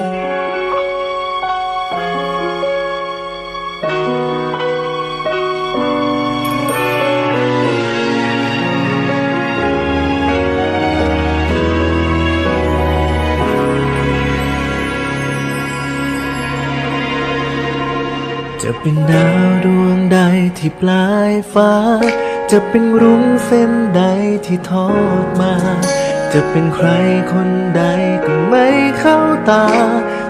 จะเป็นดาวดวงใดที่ปลายฟ้า จะเป็นรุ้งเส้นใดที่ทอดมา จะเป็นใครคนใดก็ไม่เข้าตา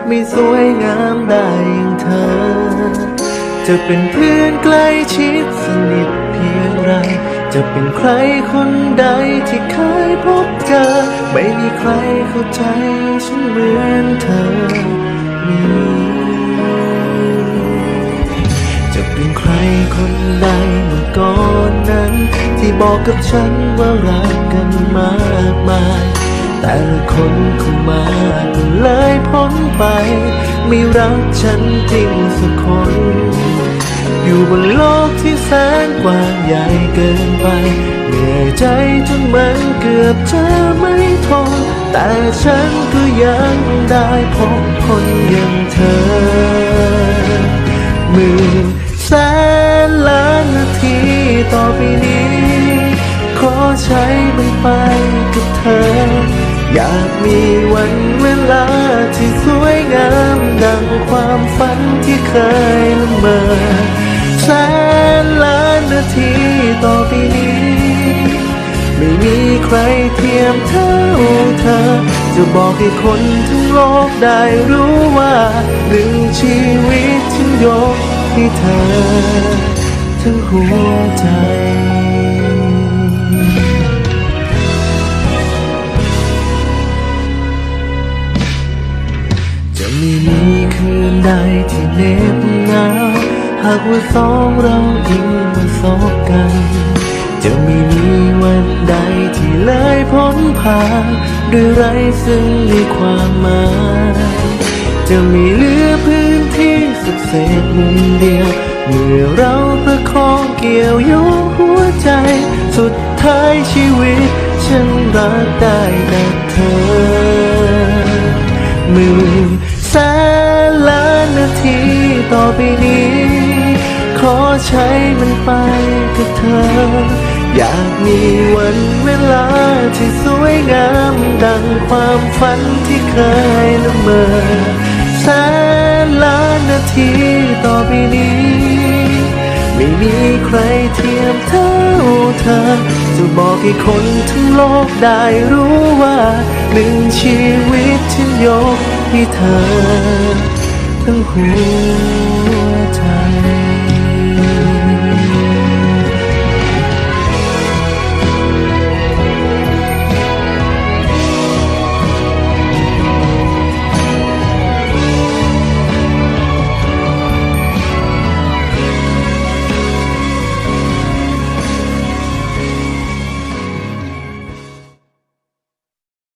ไม่สวยงามได้อย่างเธอ จะเป็นเพื่อนใกล้ชิดสนิทเพียงไร จะเป็นใครคนใดที่เคยพบเจอ ไม่มีใครเข้าใจฉันเหมือนเธอ บอกกับฉันว่ารักกันมากมาย แต่ละคนเขามาก็เลยพ้นไปม่รักฉันจริงสักคน อยู่บนโลกที่แสนกว้างใหญ่เกินไป เหนื่อยใจจนมันเกือบจะไม่ทน แต่ฉันก็ยังได้พบคนอย่างเธอ ใช้มันไปกับเธอ อยากมีวันเวลาที่สวยงามดังความฝันที่เคยละเมอแสนล้านนาทีต่อไปนี้ ไม่มีใครเทียมเท่าเธอ จะบอกให้คนทั้งโลกได้รู้ว่าหนึ่งชีวิตฉันยกให้เธอ ทั้งหัวใจ ที่เน็บหนาวหากว่าสองเรายิ่งมาสบกัน จะไม่มีวันใดที่เลยพ้นผ่านด้วยไรซึ่งมีความหมาย จะไม่เหลือพื้นที่สักเศษมุมเดียว เมื่อเราประคองเกี่ยวโยงหัวใจ สุดท้ายชีวิต ฉันรักได้แต่เธอมื่นแสนล้านนา ทีต่อไปนี้ ขอใช้มันไปกับเธอ อยากมีวันเวลาที่สวยงามดังความฝันที่เคยละเมอแสนล้านนาทีต่อไปนี้ ไม่มีใครเทียมเท่าเธอ จะบอกให้คนทั้งโลกได้รู้ว่าหนึ่งชีวิตฉันยกให้เธอ ทั้งหัวใจ